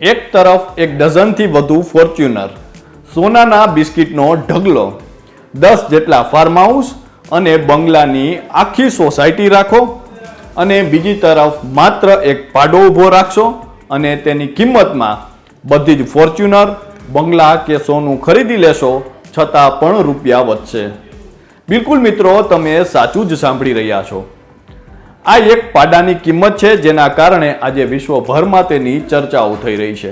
એક તરફ એક ડઝનથી વધુ ફોર્ચ્યુનર, સોનાના બિસ્કિટનો ઢગલો, દસ જેટલા ફાર્મ હાઉસ અને બંગલાની આખી સોસાયટી રાખો અને બીજી તરફ માત્ર એક પાડો ઊભો રાખશો અને તેની કિંમતમાં બધી જ ફોર્ચ્યુનર, બંગલા કે સોનું ખરીદી લેશો છતાં પણ રૂપિયા વધશે. બિલકુલ મિત્રો, તમે સાચું જ સાંભળી રહ્યા છો. આ એક પાડાની કિંમત છે, જેના કારણે આજે વિશ્વભરમાં તેની ચર્ચાઓ થઈ રહી છે.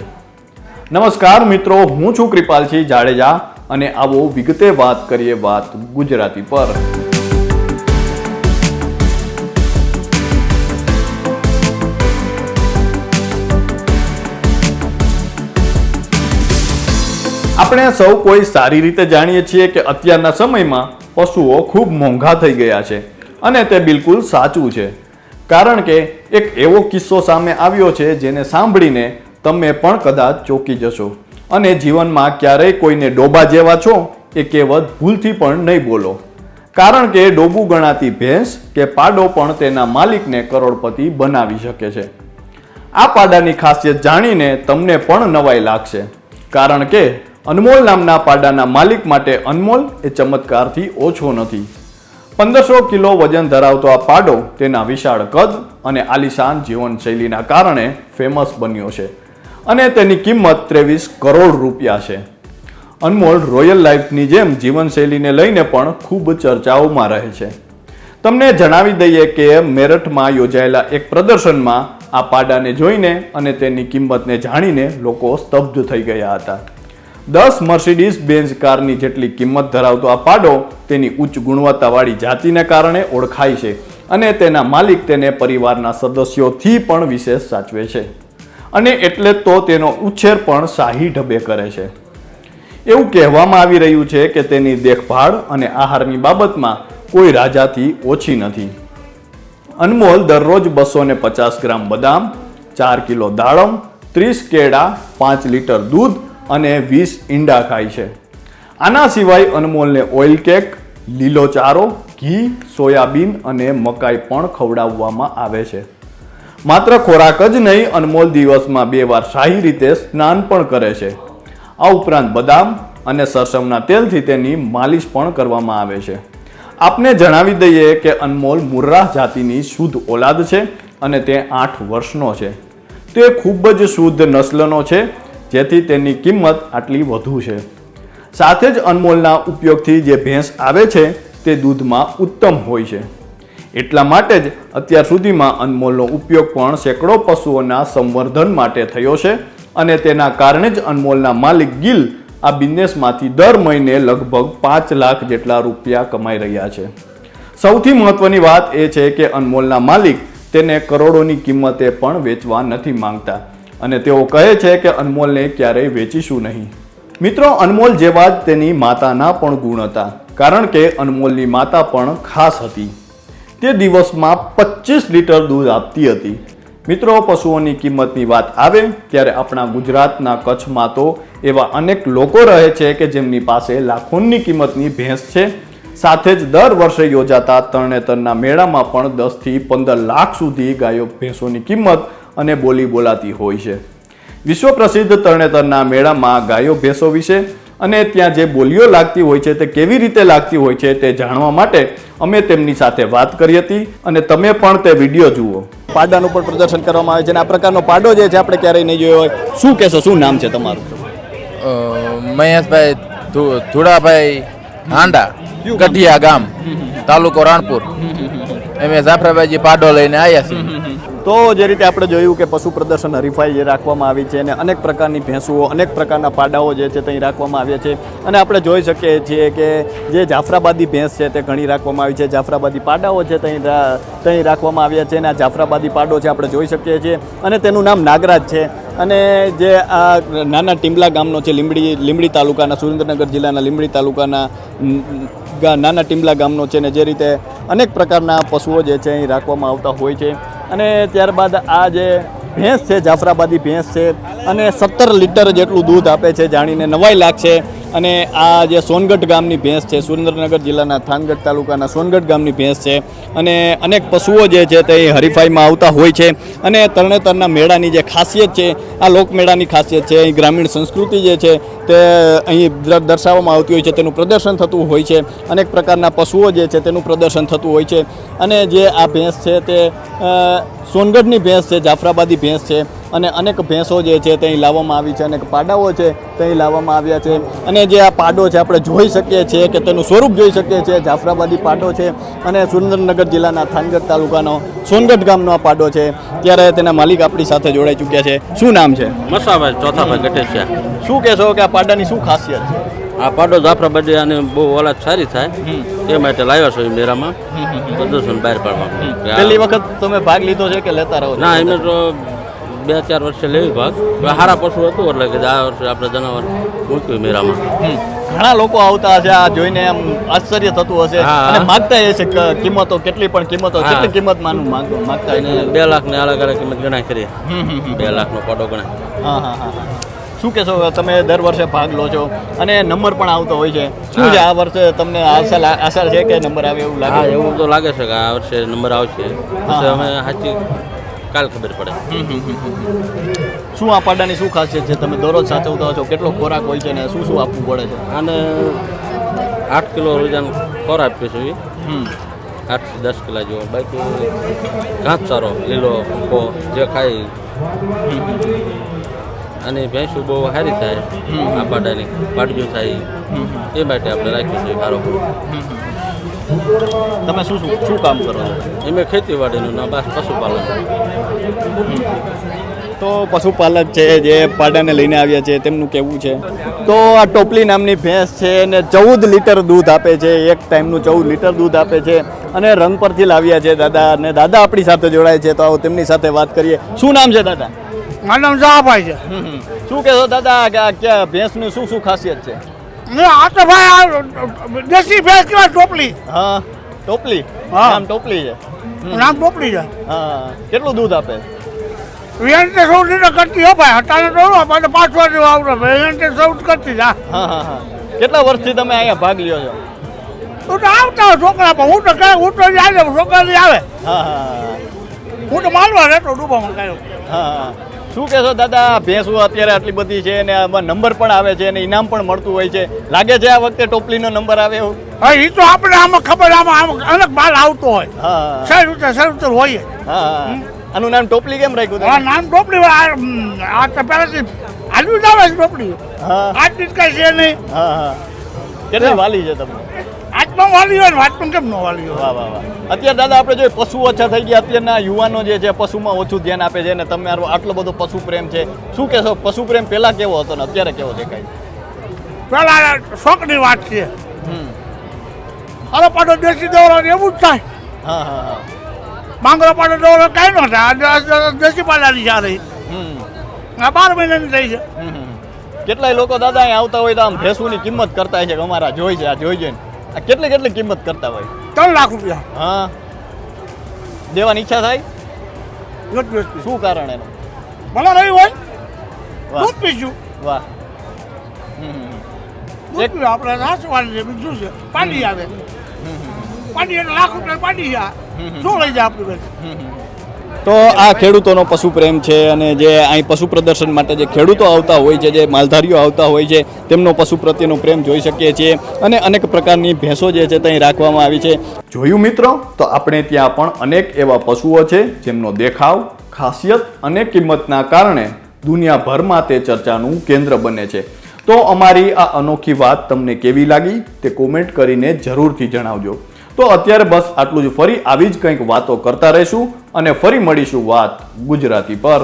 નમસ્કાર મિત્રો, હું છું કૃપાલસિંહ જાડેજા અને આવો વિગતે વાત કરીએ વાત ગુજરાતી પર. આપણે સૌ કોઈ સારી રીતે જાણીએ છીએ કે અત્યારના સમયમાં પશુઓ ખૂબ મોંઘા થઈ ગયા છે અને તે બિલકુલ સાચું છે. કારણ કે એક એવો કિસ્સો સામે આવ્યો છે જેને સાંભળીને તમે પણ કદાચ ચોંકી જશો. અને જીવનમાં ક્યારેય કોઈને ડોબા જેવા છો એ કહેવત ભૂલથી પણ નહીં બોલો. કારણ કે ડોબું ગણાતી ભેંસ કે પાડો પણ તેના માલિકને કરોડપતિ બનાવી શકે છે. આ પાડાની ખાસિયત જાણીને તમને પણ નવાઈ લાગશે. કારણ કે અનમોલ નામના પાડાના માલિક માટે અનમોલ એ ચમત્કારથી ઓછો નથી. પંદરસો કિલો વજન ધરાવતો આ પાડો તેના વિશાળ કદ અને આલિશાન જીવનશૈલીના કારણે ફેમસ બન્યો છે અને તેની કિંમત ત્રેવીસ કરોડ રૂપિયા છે. અનમોલ રોયલ લાઈફની જેમ જીવનશૈલીને લઈને પણ ખૂબ ચર્ચાઓમાં રહે છે. તમને જણાવી દઈએ કે મેરઠમાં યોજાયેલા એક પ્રદર્શનમાં આ પાડાને જોઈને અને તેની કિંમતને જાણીને લોકો સ્તબ્ધ થઈ ગયા હતા. દસ મર્સિડીઝ બેન્ઝ કારની જેટલી કિંમત ધરાવતો આ પાડો તેની ઉચ્ચ ગુણવત્તાવાળી જાતિને કારણે ઓળખાય છે અને તેના માલિક તેને પરિવારના સદસ્યોથી પણ વિશેષ સાચવે છે. અને એટલે તો તેનો ઉછેર પણ શાહી ઢબે કરે છે. એવું કહેવામાં આવી રહ્યું છે કે તેની દેખભાળ અને આહારની બાબતમાં કોઈ રાજાથી ઓછી નથી. અનમોલ દરરોજ બસો પચાસ ગ્રામ બદામ, ચાર કિલો દાડમ, ત્રીસ કેળા, પાંચ લીટર દૂધ અને વીસ ઈંડા ખાય છે. આના સિવાય અનમોલને ઓઇલ કેક, લીલો ચારો, ઘી, સોયાબીન અને મકાઈ પણ ખવડાવવામાં આવે છે. માત્ર ખોરાક જ નહીં, અનમોલ દિવસમાં બે વાર શાહી રીતે સ્નાન પણ કરે છે. આ ઉપરાંત બદામ અને સરસવના તેલથી તેની માલિશ પણ કરવામાં આવે છે. આપને જણાવી દઈએ કે અનમોલ મુર્રાહ જાતિની શુદ્ધ ઓલાદ છે અને તે આઠ વર્ષનો છે. તે ખૂબ જ શુદ્ધ નસ્લનો છે જેથી તેની કિંમત આટલી વધુ છે. સાથે જ અનમોલના ઉપયોગથી જે ભેંસ આવે છે, તે દૂધમાં ઉત્તમ હોય છે. એટલા માટે જ અત્યાર સુધીમાં અનમોલનો ઉપયોગ પણ સેંકડો પશુઓના સંવર્ધન માટે થયો છે અને તેના કારણે જ અનમોલના માલિક ગિલ આ બિઝનેસમાંથી દર મહિને લગભગ પાંચ લાખ જેટલા રૂપિયા કમાઈ રહ્યા છે. સૌથી મહત્વની વાત એ છે કે અનમોલના માલિક તેને કરોડોની કિંમતે પણ વેચવા નથી માંગતા. અને તેઓ કહે છે કે અનમોલને ક્યારેય વેચીશું નહીં. મિત્રો, અનમોલ જેવા જ તેની માતાના પણ ગુણ હતા, કારણ કે અનમોલની માતા પણ ખાસ હતી. તે દિવસમાં પચીસ લીટર દૂધ આપતી હતી. મિત્રો, પશુઓની કિંમતની વાત આવે, ત્યારે આપણા ગુજરાતના કચ્છમાં તો એવા અનેક લોકો રહે છે કે જેમની પાસે લાખોની કિંમતની ભેંસ છે. સાથે જ દર વર્ષે યોજાતા તરણેતરના મેળામાં પણ દસથી પંદર લાખ સુધી ગાયો ભેંસોની કિંમત અને બોલી બોલાતી હોય છે. વિશ્વ પ્રસિદ્ધ તરણેતરના મેળામાં ગાયો ભેંસો વિશે અને ત્યાં જે બોલીઓ લાગતી હોય છે તે કેવી રીતે લાગતી હોય છે તે જાણવા માટે અમે તેમની સાથે વાત કરી હતી અને તમે પણ તે વીડિયો જુઓ. પાડાનું પણ પ્રદર્શન કરવામાં આવે છે અને આ પ્રકારનો પાડો જે છે આપણે ક્યારેય નહીં જોયો હોય. શું કહેશો? શું નામ છે તમારું? મહેશભાઈ ધુડાભાઈ હાંડા કઢિયા ગામ તાલુકો રાણપુર. અમે જાફરાબાજી પાડો લઈને આવ્યા છીએ. તો જે રીતે આપણે જોયું કે પશુ પ્રદર્શન હરીફાઈ જે રાખવામાં આવી છે અને અનેક પ્રકારની ભેંસુઓ, અનેક પ્રકારના પાડાઓ જે છે ત્યાં રાખવામાં આવ્યા છે. અને આપણે જોઈ શકીએ છીએ કે જે જાફરાબાદી ભેંસ છે તે ઘણી રાખવામાં આવી છે. જાફરાબાદી પાડાઓ છે ત્યાં ત્યાં રાખવામાં આવ્યા છે અને આ જાફરાબાદી પાડો છે આપણે જોઈ શકીએ છીએ. અને તેનું નામ નાગરાજ છે. અને જે આ નાના ટીમલા ગામનો છે, લીંબડી લીંબડી તાલુકાના, સુરેન્દ્રનગર જિલ્લાના લીંબડી તાલુકાના નાના ટીમલા ગામનો છે ને જે રીતે અનેક પ્રકારના પશુઓ જે છે અહીં રાખવામાં આવતા હોય છે. અને ત્યારબાદ આ જે ભેંસ છે જાફરાબાદી ભેંસ છે અને સત્તર લીટર જેટલું દૂધ આપે છે જાણીને નવાઈ લાગશે અને આ જે સોનગઢ ગામની ભેંસ છે, સુરેન્દ્રનગર જિલ્લાના થાનગઢ તાલુકાના સોનગઢ ગામની ભેંસ છે. અને અનેક પશુઓ જે છે તે હરીફાઈમાં આવતા હોય છે. અને તરણેતરના મેળાની જે ખાસિયત છે, આ લોકમેળાની ખાસિયત છે, અહીં ગ્રામીણ સંસ્કૃતિ જે છે તે અહીં દર્શાવવામાં આવતી હોય છે, તેનું પ્રદર્શન થતું હોય છે. અનેક પ્રકારના પશુઓ જે છે તેનું પ્રદર્શન થતું હોય છે. અને જે આ ભેંસ છે તે સોનગઢની ભેંસ છે, જાફરાબાદી ભેંસ છે. અને અનેક ભેંસો જે છે તે લાવવામાં આવી છે અનેક પાડાઓ છે તે લાવવામાં આવ્યા છે. અને જે આ પાડો છે આપણે જોઈ શકીએ છીએ કે તેનું સ્વરૂપ જોઈ શકીએ છીએ. જાફરાબાદી પાડો છે અને સુરેન્દ્રનગર જિલ્લાના થાનગઢ તાલુકાનો સોનગઢ ગામનો આ પાડો છે. ત્યારે તેના માલિક આપણી સાથે જોડાઈ ચૂક્યા છે. શું નામ છે? મસાભાઈ ચોથાભાઈ ગટેશિયા. શું કહેશો કે આ પાડાની શું ખાસિયત છે? આ પાડો જાફરાબાદી અને બહુ ઓલાદ સારી થાય. એ માટે લાવ્યા છો એ મેળામાં. પ્રદર્શન બહાર પાડવા. પહેલી વખત તમે ભાગ લીધો છે કે લેતા રહો ના એમને તો બે ચાર વર્ષે લેવી ભાગ. હારા સારા પશુ હતું એટલે કે આ વર્ષે આપણે જનાવર મૂક્યું મેરામાં. ઘણા લોકો આવતા હશે આ જોઈને આમ આશ્ચર્ય થતું હશે. અને માગતા હશે કિંમતો કેટલી પણ કિંમતો કેટલી કિંમત માનું માંગ- માગતા એને બે બે લાખની અલગ અલગ કિંમત ગણાય કરી હમ, હમ, હમ. બે લાખનો પાડો ગણાય. હા હા હા. શું કહેશો તમે દર વર્ષે ભાગ લો છો? અને નંબર પણ આવતો હોય છે. શું છે આ વર્ષે તમને આશા આશા છે કે નંબર આવે એવું લાગે? એવું તો લાગે છે કે આ વર્ષે નંબર આવશે. અમે સાચી કાલ ખબર પડે. શું આ પાડાની શું ખાસિયત છે? તમે દરરોજ સાચવતા છો? કેટલો ખોરાક હોય છે અને શું શું આપવું પડે છે? અને આઠ કિલો રોજાનો ખોરાક આપીએ છીએ. હમ. આઠથી દસ કિલો જેવો. બાકી ઘાસ સારો લીલો ભૂકો જે ખાય. અને ભેંસુ બહુ સારી થાય. આ પાડાની પાડજો થાય. એ માટે આપણે રાખ્યું છે સારો. તમે શું શું શું કામ કરો છો? એમે ખેતીવાડીનું ના બસ પશુપાલન. તો પશુપાલક છે જે પાડાને લઈને આવ્યા છે તેમનું કહેવું છે? તો આ ટોપલી નામની ભેંસ છે અને ચૌદ લીટર દૂધ આપે છે એક ટાઈમનું ચૌદ લીટર દૂધ આપે છે અને રંગ પરથી લાવ્યા છે દાદા અને દાદા આપણી સાથે જોડાય છે તો આવો તેમની સાથે વાત કરીએ. શું નામ છે દાદા? મારું નામ જવાભાઈ છે. શું કહેશો દાદા કે આ ક્યાં ભેંસનું શું શું ખાસિયત છે? આ તો ભાઈ આ દેશી ભેંસ કેવાય ટોપલી. હા ટોપલી? હા. નામ ટોપલી છે? નામ ટોપલી છે. હા કેટલું દૂધ આપે? વેન્ટે સૌટ લીટર કરતી હો ભાઈ હટાને તો આપણે પાંચ વાર જેવું આવડે વેન્ટે સૌટ કરતી જ હા હા હા હા. કેટલા વર્ષથી તમે અહીંયા ભાગ લ્યો છો? હું તો આવતા હોય છોકરા પણ હું તો કઈ હું તો જાય છોકરા આવે હા હા હું. તો માલવા રહેતો ડૂબામાં કાંઈ. હા. શું કહેશો દાદા? ભેંસું અત્યારે આટલી બધી છે અને આમાં નંબર પણ આવે છે અને ઇનામ પણ મળતું હોય છે. લાગે છે આ વખતે ટોપલીનો નંબર આવે એવું? હા એ તો આપણે આમાં ખબર આમાં આમ અલગ માલ આવતો હોય. હા સર ઉતર સર ઉતર હોય. હા હા. આનું નામ ટોપલી કેમ રાખ્યું આ નામ ટોપલી આ આ તો પહેલાથી હાલવી જ આવે છે ટોપલી. હા. આજ કાંઈ છે નહીં. હા હા. કેટલી વાલી છે તમને? આજમાં વાલી હોય વાતમાં કેમ ન વાલી હોય? વાહ વાહ વાહ. અત્યારે દાદા આપણે જોઈએ પશુ ઓછા થઈ ગયા. અત્યારના યુવાનો જે છે પશુમાં ઓછું ધ્યાન આપે છે અને તમે આટલો બધો પશુ પ્રેમ છે. શું કહેશો? પશુ પ્રેમ પહેલા કેવો હતો ને અત્યારે કેવો છે દેખાય પેલા શોખની વાત છે. હમ. હાલો પાડો દેશી દોરો એવું જ થાય. હા હા હા. માંગરો પાડો દોરો કાંઈ નો થાય. દેશી પાડાની જા રહી હમ. આ બાર મહિનાની થઈ છે. કેટલાય લોકો દાદા અહીં આવતા હોય તો આમ ભેંસુની કિંમત કરતા છે અમારા જોઈ છે આ જોઈ છે આ કેટલી કેટલી કિંમત કરતા હોય? ત્રણ લાખ રૂપિયા. હા. દેવાની ઈચ્છા થાય? ગત વેચતી. શું કારણ એનું? ભલે રહી હોય દૂધ પીશું. વાહ. આપણે નાસવાની છે બીજું છે? પાડી આવે. પાડી લાખ રૂપિયા પાડી આ. શું લઈ જાય આપણી તો આ ખેડૂતોનો પશુ પ્રેમ છે અને જે અહીં પશુ પ્રદર્શન માટે જે ખેડૂતો આવતા હોય છે, જે માલધારીઓ આવતા હોય છે, તેમનો પશુ પ્રત્યેનો પ્રેમ જોઈ શકીએ છીએ અને અનેક પ્રકારની ભેંસો જે છે ત્યાં રાખવામાં આવી છે. જોયું મિત્રો, તો આપણે ત્યાં પણ અનેક એવા પશુઓ છે જેમનો દેખાવ, ખાસિયત અને કિંમતના કારણે દુનિયાભરમાં તે ચર્ચાનું કેન્દ્ર બને છે. તો અમારી આ અનોખી વાત તમને કેવી લાગી તે કોમેન્ટ કરીને જરૂરથી જણાવજો. તો અત્યારે બસ આટલું જ. ફરી આવી જ કંઈક વાતો કરતા રહીશું અને ફરી મળીશું વાત ગુજરાતી પર.